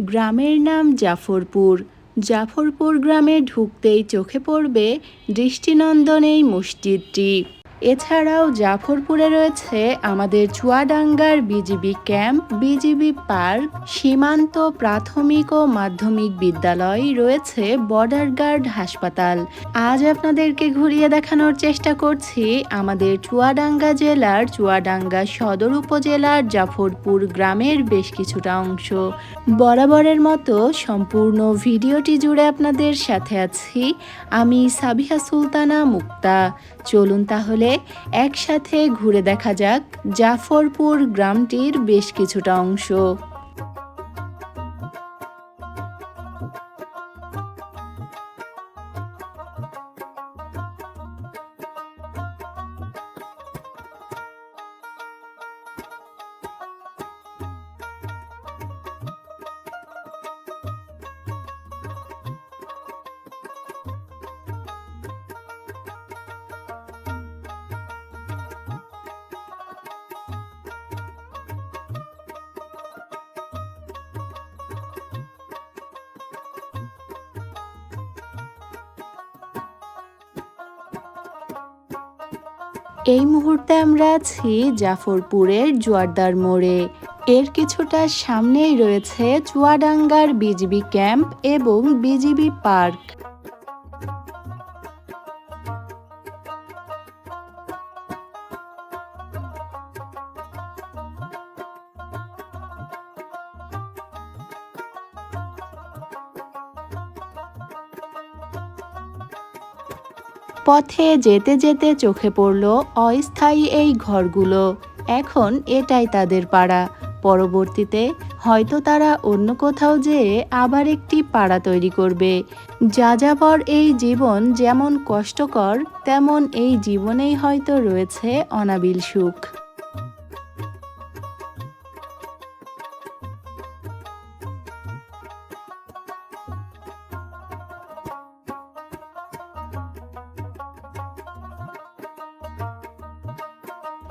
গ্রামের নাম জাফরপুর। জাফরপুর গ্রামে ঢুকতেই চোখে পড়বে দৃষ্টিনন্দন এই মসজিদটি। এছাড়াও জাফরপুরে রয়েছে আমাদের চুয়াডাঙ্গার বিজিবি ক্যাম্প, বিজিবি পার্ক, সীমান্ত প্রাথমিক ও মাধ্যমিক বিদ্যালয়, রয়েছে বর্ডার গার্ড হাসপাতাল। আজ আপনাদেরকে ঘুরিয়ে দেখানোর চেষ্টা করছি আমাদের চুয়াডাঙ্গা জেলার চুয়াডাঙ্গা সদর উপজেলার জাফরপুর গ্রামের বেশ কিছুটা অংশ। বরাবরের মতো সম্পূর্ণ ভিডিওটি জুড়ে আপনাদের সাথে আছি। আমি সাবিহা সুলতানা মুক্তা। চলুন তাহলে একসাথে ঘুরে দেখা যাক জাফরপুর গ্রামটির বেশ কিছুটা অংশ। এই মুহূর্তে আমরা আছি জাফরপুরের জোয়ারদার মোড়ে। এর কিছুটা সামনেই রয়েছে চুয়াডাঙ্গার বিজিবি ক্যাম্প এবং বিজিবি পার্ক। পথে যেতে যেতে চোখে পড়ল অস্থায়ী এই ঘরগুলো। এখন এটাই তাদের পাড়া। পরবর্তীতে হয়তো তারা অন্য কোথাও যেয়ে আবার একটি পাড়া তৈরি করবে। যাযাবর এই জীবন যেমন কষ্টকর, তেমন এই জীবনেই হয়তো রয়েছে অনাবিল সুখ।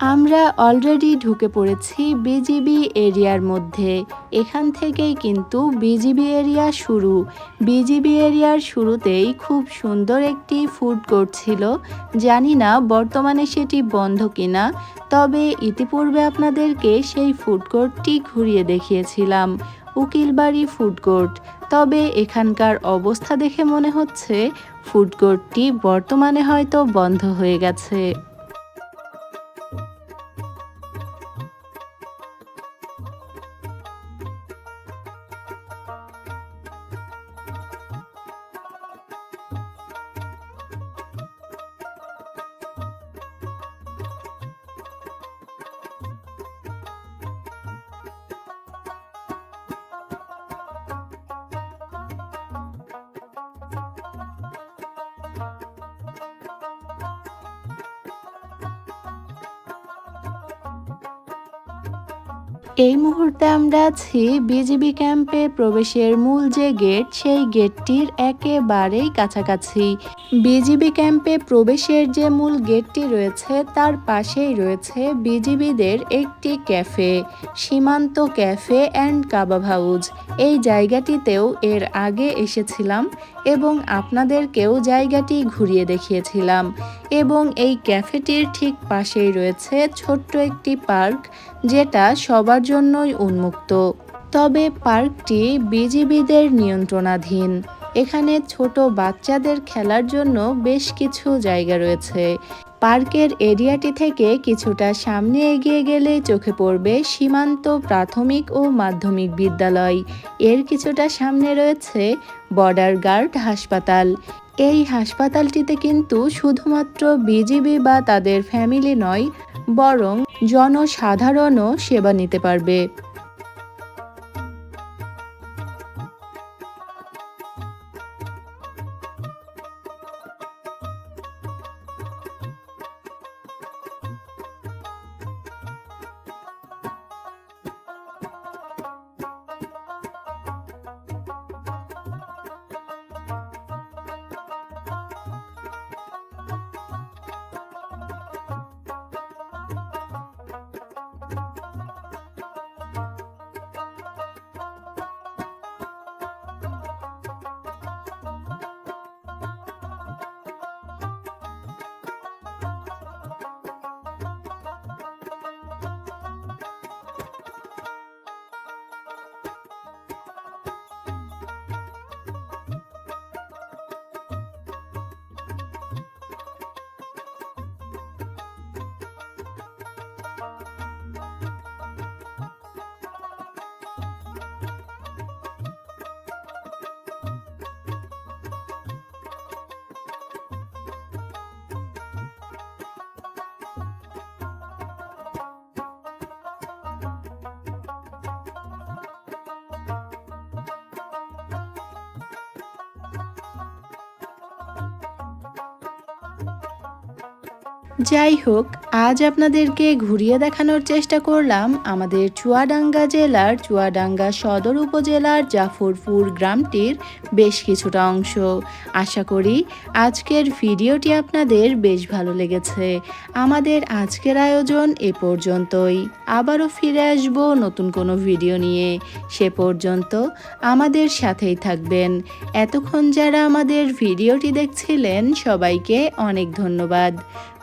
আমরা অলরেডি ঢুকে পড়েছি বিজিবি এরিয়ার মধ্যে। এখান থেকেই কিন্তু বিজিবি এরিয়া শুরু। বিজিবি এরিয়ার শুরুতেই খুব সুন্দর একটি ফুড কোর্ট ছিল। জানি না বর্তমানে সেটি বন্ধ কিনা, তবে ইতিপূর্বে আপনাদেরকে সেই ফুড কোর্টটি ঘুরিয়ে দেখিয়েছিলাম, উকিলবাড়ি ফুড কোর্ট তবে এখানকার অবস্থা দেখে মনে হচ্ছে ফুড কোর্টটি বর্তমানে হয়তো বন্ধ হয়ে গেছে। এই মুহূর্তে আমরা আছি বিজিবি ক্যাম্পে প্রবেশের মূল যে গেট সেই গেটটির একেবারেই কাছাকাছি। বিজিবি ক্যাম্পে প্রবেশের যে মূল গেটটি রয়েছে, তার পাশেই রয়েছে বিজিবিদের একটি ক্যাফে সীমান্ত ক্যাফে অ্যান্ড কাবাব হাউজ এই জায়গাটিতেও এর আগে এসেছিলাম এবং আপনাদেরকেও জায়গাটি ঘুরিয়ে দেখিয়েছিলাম। এবং এই ক্যাফেটির ঠিক পাশেই রয়েছে ছোট্ট একটি পার্ক যেটা সবার জন্যই উন্মুক্ত। তবে পার্কটি বিজিবিদের নিয়ন্ত্রণাধীন। এখানে ছোট বাচ্চাদের খেলার জন্য বেশ কিছু জায়গা রয়েছে। পার্কের এরিয়াটি থেকে কিছুটা সামনে এগিয়ে গেলে চোখে পড়বে সীমান্ত প্রাথমিক ও মাধ্যমিক বিদ্যালয়। এর কিছুটা সামনে রয়েছে বর্ডার গার্ড হাসপাতাল। এই হাসপাতালটিতে কিন্তু শুধুমাত্র বিজিবি বা তাদের ফ্যামিলি নয় বরং জনসাধারণও সেবা নিতে পারবে। যাই হোক, আজ আপনাদেরকে ঘুরিয়ে দেখানোর চেষ্টা করলাম আমাদের চুয়াডাঙ্গা জেলার চুয়াডাঙ্গা সদর উপজেলার জাফরপুর গ্রামটির বেশ কিছুটা অংশ। আশা করি আজকের ভিডিওটি আপনাদের বেশ ভালো লেগেছে। আমাদের আজকের আয়োজন এ পর্যন্তই। আবারও ফিরে আসব নতুন কোনো ভিডিও নিয়ে। সে পর্যন্ত আমাদের সাথেই থাকবেন। এতক্ষণ যারা আমাদের ভিডিওটি দেখছিলেন, সবাইকে অনেক ধন্যবাদ।